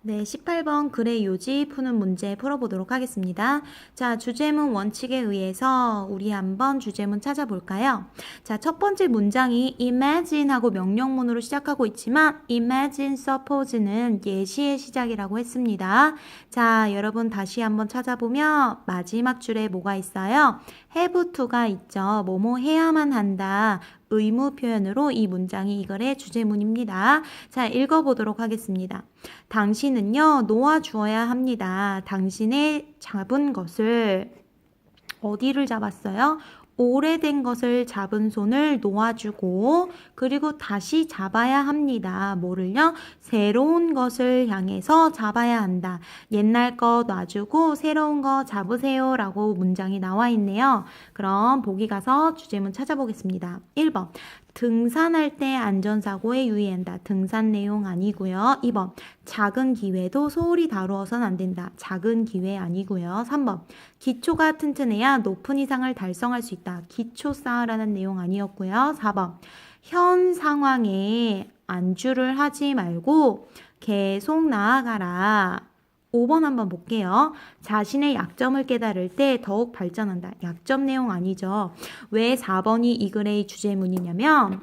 네, 18번 글의 요지 푸는 문제 풀어보도록 하겠습니다. 자, 주제문 원칙에 의해서 우리 한번 주제문 찾아볼까요? 자, 첫 번째 문장이 imagine 하고 명령문으로 시작하고 있지만 imagine suppose는 예시의 시작이라고 했습니다. 자, 여러분 다시 한번 찾아보면 마지막 줄에 뭐가 있어요? Have to가 있죠. 뭐뭐 해야만 한다. 의무 표현으로 이 문장이 이거의 주제문입니다. 자, 읽어보도록 하겠습니다. 당신은요, 놓아주어야 합니다. 당신의 잡은 것을, 어디를 잡았어요? 오래된 것을 잡은 손을 놓아주고, 그리고 다시 잡아야 합니다. 뭐를요? 새로운 것을 향해서 잡아야 한다. 옛날 거 놔주고, 새로운 거 잡으세요. 라고 문장이 나와 있네요. 그럼 보기 가서 주제문 찾아보겠습니다. 1번. 등산할 때 안전사고에 유의한다. 등산 내용 아니고요. 2번. 작은 기회도 소홀히 다루어선 안 된다. 작은 기회 아니고요. 3번. 기초가 튼튼해야 높은 이상을 달성할 수 있다. 기초 쌓으라는 내용 아니었고요. 4번. 현 상황에 안주를 하지 말고 계속 나아가라. 5번 한번 볼게요. 자신의 약점을 깨달을 때 더욱 발전한다. 약점 내용 아니죠. 왜 4번이 이 글의 주제문이냐면,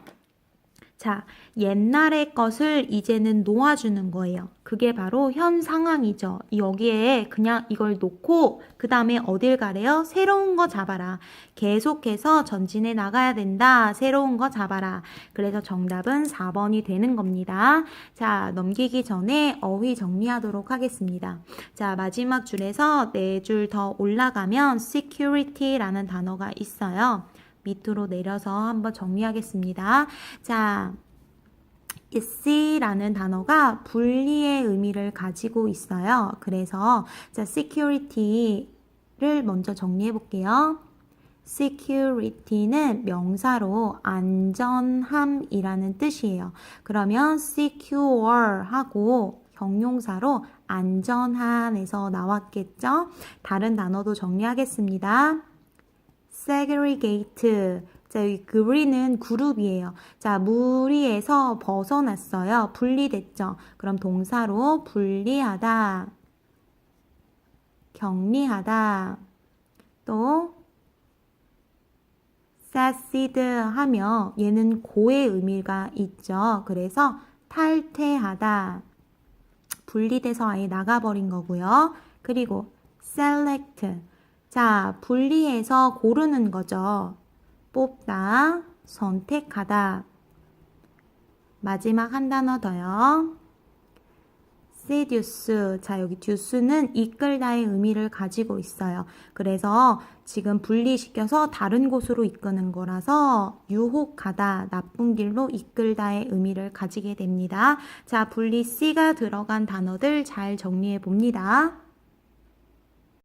자, 옛날의 것을 이제는 놓아주는 거예요. 그게 바로 현 상황이죠. 여기에 그냥 이걸 놓고, 그 다음에 어딜 가래요? 새로운 거 잡아라. 계속해서 전진해 나가야 된다. 새로운 거 잡아라. 그래서 정답은 4번이 되는 겁니다. 자, 넘기기 전에 어휘 정리하도록 하겠습니다. 자, 마지막 줄에서 네 줄 더 올라가면 security라는 단어가 있어요. 밑으로 내려서 한번 정리하겠습니다. 자, is라는 단어가 분리의 의미를 가지고 있어요. 그래서 자, security를 먼저 정리해 볼게요. security는 명사로 안전함이라는 뜻이에요. 그러면 secure 하고 경용사로 안전한에서 나왔겠죠? 다른 단어도 정리하겠습니다. Segregate. 자, 여기 그리는 그룹이에요. 자, 무리에서 벗어났어요. 분리됐죠. 그럼 동사로 분리하다. 격리하다. 또 secede 하며 얘는 고의 의미가 있죠. 그래서 탈퇴하다. 분리돼서 아예 나가버린 거고요. 그리고 select. 자, 분리해서 고르는 거죠. 뽑다, 선택하다. 마지막 한 단어 더요. seduce. 자, 여기 duce는 이끌다의 의미를 가지고 있어요. 그래서 지금 분리시켜서 다른 곳으로 이끄는 거라서 유혹하다, 나쁜 길로 이끌다의 의미를 가지게 됩니다. 자, 분리 C가 들어간 단어들 잘 정리해 봅니다.